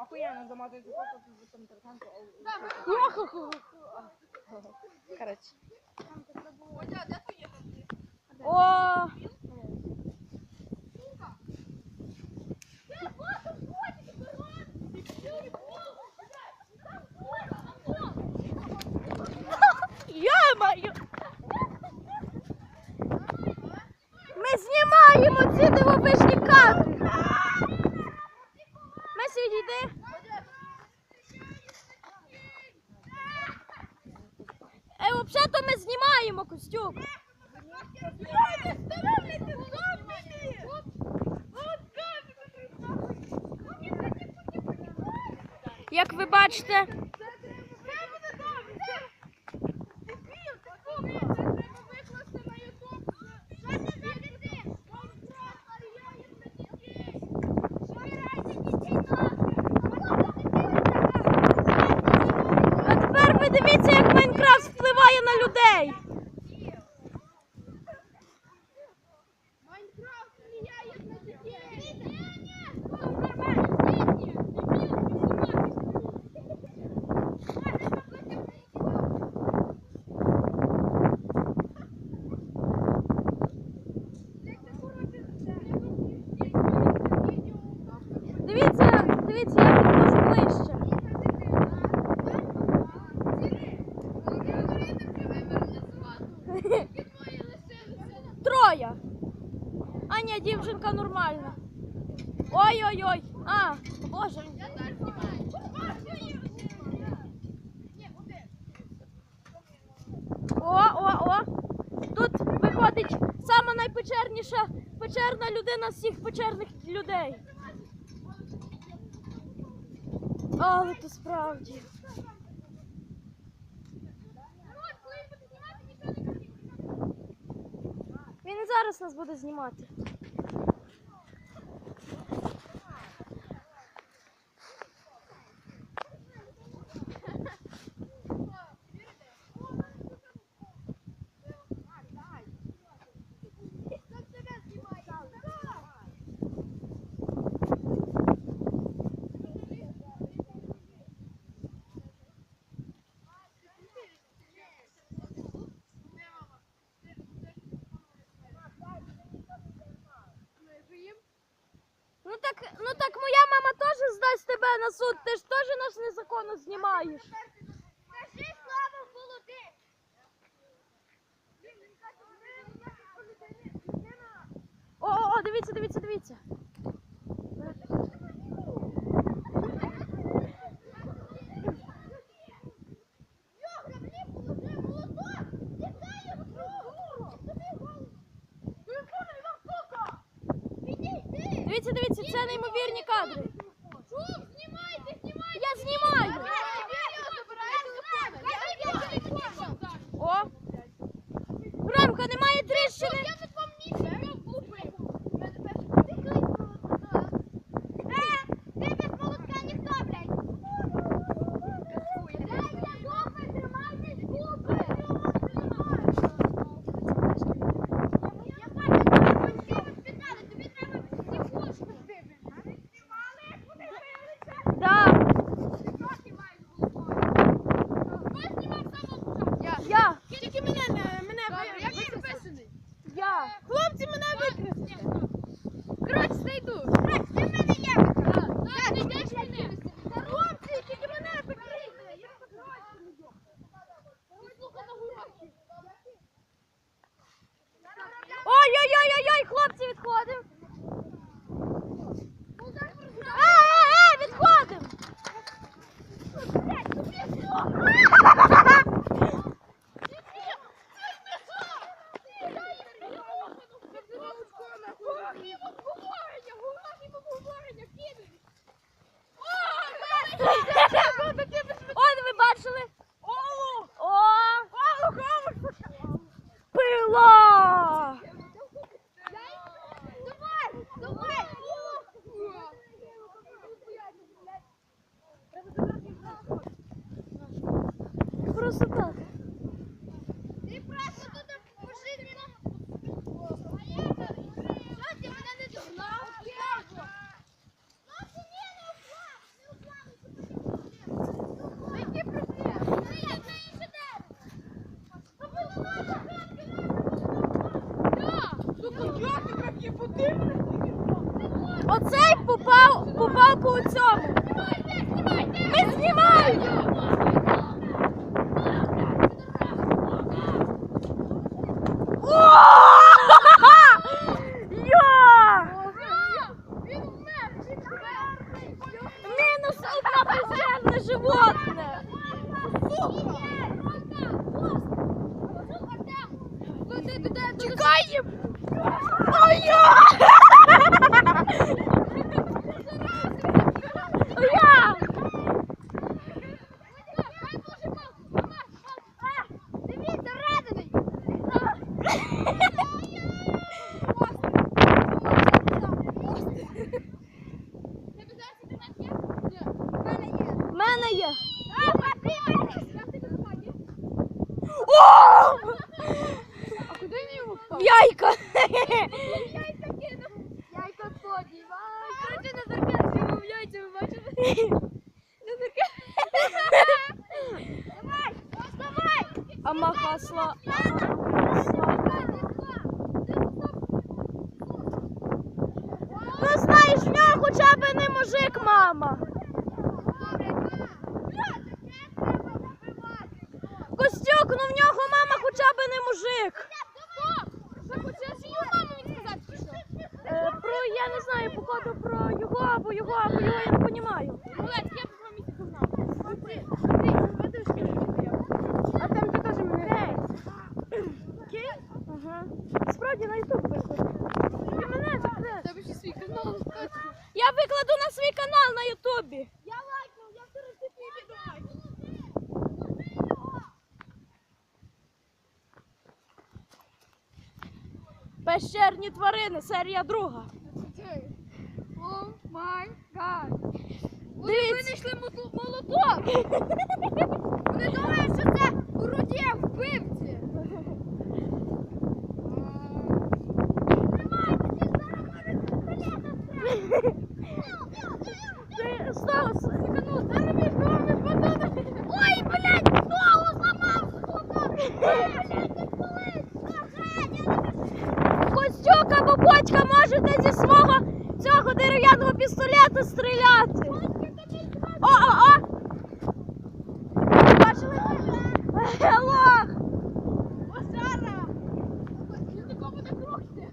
Охуєнно доматується фото, тут там тарканка. Коротше. О! Йо-моє! Ми знімаємо ці дивовижні кадри. Месі, йди. Е, взагалі-то ми знімаємо костюм. Як ви бачите, а тепер ви дивіться, як Впливає на людей. Дивіться, дивіться, я підходжу ближче. Нормальна. Ой-ой-ой. А, боже. О, о, о. Тут виходить сама найпечерніша печерна людина з всіх печерних людей. Але то справді. Він і зараз нас буде знімати. Ну так, ну так моя мама теж здасть тебе на суд. Ти ж теж нас незаконно знімаєш. Скажи слава Володи! О, о, о, дивіться, дивіться, дивіться. Дивіться, дивіться, це неймовірні кадри. Я знімаю. О. Ромка, немає тріщини. Да. Я. Тільки мене не мене як підписаний. Я. Хлопці мене викреслили. Коротше, знайду. Ти в мене є. Так, ти йдеш мене. Хлопці, тільки мене викреслили. Ой-ой-ой-ой, хлопці, відходимо. Е, е, е, відходимо. Ой, ви бачили? О! Пила! Давай, давай. Просто у цьому. Ми знімаємо. Йо! Мінус одне пожежне животне. Чекаємо. Ой-йо! Я! Дивіться, радений! В мене є. О! А куди він його впав? В яйка. Яйка кинув. Яйка. Короче, на заркарці йому в яйця, ви бачите? На Давай, давай. А махасла. Ну знаєш, в нього хоча б не мужик, мама. Костюк, ну в нього мама хоча б не мужик. Е, про я не знаю, походу про його або його, або його я не розумію. А там ти теж мене. Ага. Справді на ютуб викладу. І мене закрив. Тебе ще свій канал. Я викладу на свій канал на ютубі. Я лайкнув, я вчора твій відео. Пещерні тварини, серія друга. О май гад. Вони винайшли молоток. Вони думають, що це уродє вбивці. Пістолета стріляти. О, о, о! Бачили? Лох! Нікому не крухте.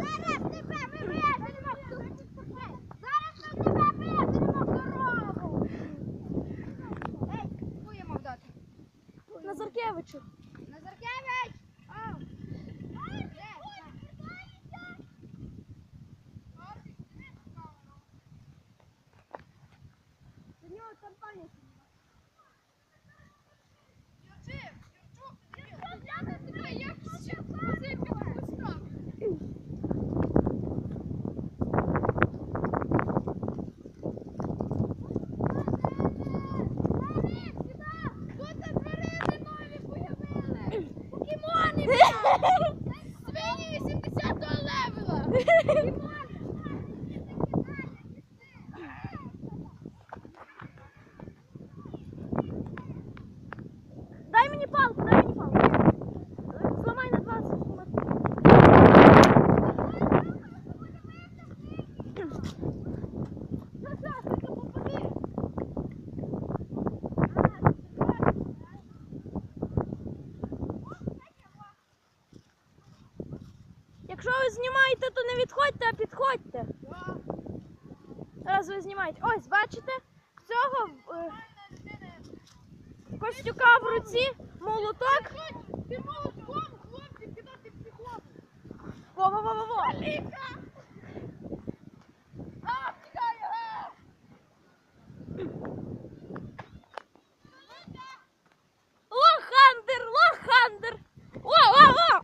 Зараз тебе ми виженемо. Зараз ми тебе виженемо корову. Ей, кому я мав дати? Назаркевичу. Якщо ви знімаєте, то не відходьте, а підходьте. Зараз ви знімаєте. Ось, бачите, цього е, Костюка в руці, молоток. Ти молотком, хлопці, кидати психологу. Во-во-во-во-во. А, втікає, а! Лохандер, лохандер. О-о-о.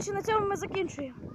Коротше, на цьому ми закінчуємо.